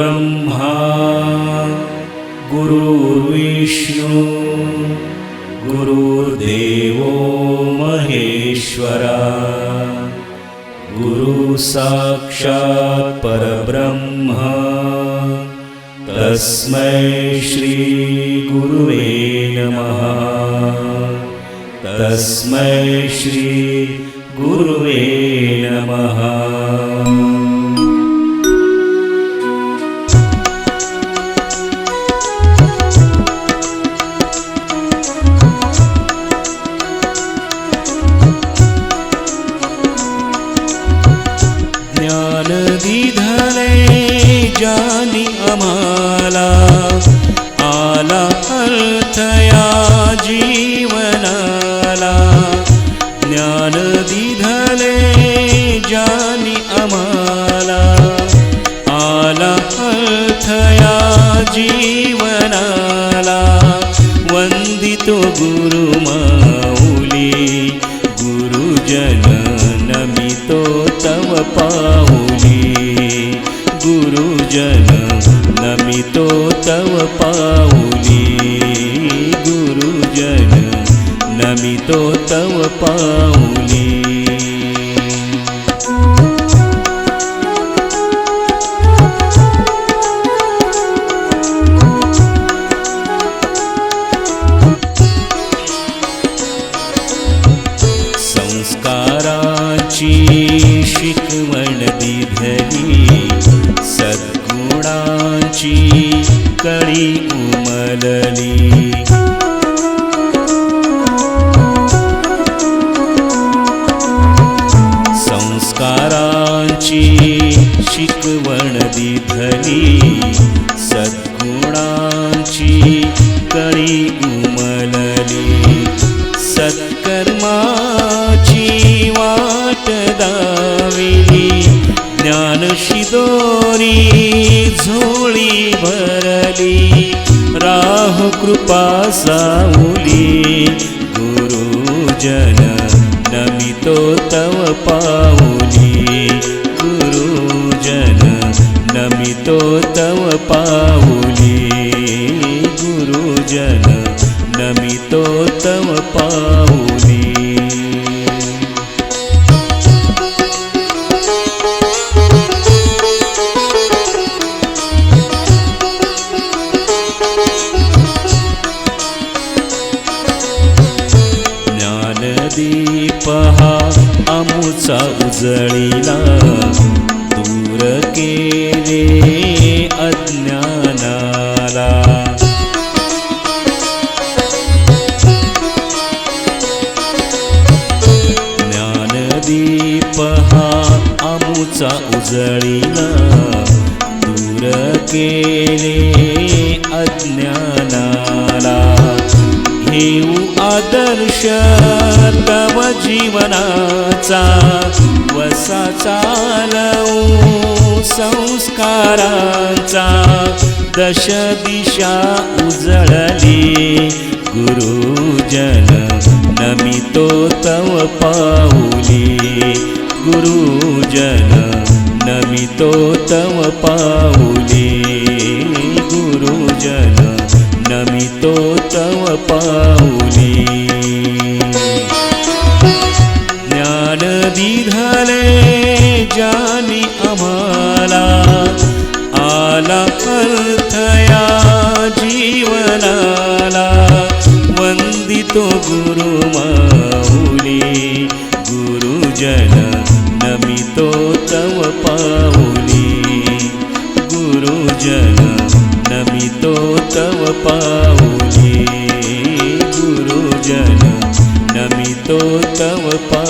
गुरुर्ब्रह्मा गुरुर्विष्णू गुरुर्देवो महेश्वरा गुरु साक्षात् परब्रह्म तस्मै श्री गुरुवे नमः तस्मै श्री गुरुवे नमः जानी आम्हाला आला अर्थया जीवनाला. ज्ञान दिधले जानी आम्हाला आला अर्थया जीवनाला. वंदितो गुरुमाऊली गुरुजन नमितो तव पाऊ. गुरुजन नमितो तव पाऊली। गुरुजन नमितो तव पाऊली। संस्काराची शिकवण दिधली। कळी उमलली. संस्कारांची शिकवण दिधली सद्गुणांची कळी राह कृपा साऊली गुरुजन नमितो तव पाऊली गुरुजन नमितो तव पाऊली गुरुजन नमितो तव पाऊली हा अमुचा उजळीला दूर केले अज्ञानाला. ज्ञानदीप हा अमुचा उजळीला दूर केले अज्ञानाला. घेऊ आदर्श तव जीवनाचा वसा चालवू संस्कारांचा दश दिशा उजळली गुरुजन नमितो तव पाऊली गुरुजन नमितो तव पाऊली. नमितो तव पाऊली. ज्ञान दिधले जानी आम्हाला आला अर्थया जीवनाला. वंदितो गुरु माऊली गुरुजन नमितो तव पाऊली. गुरुजन गुरुजन नमितो तव पा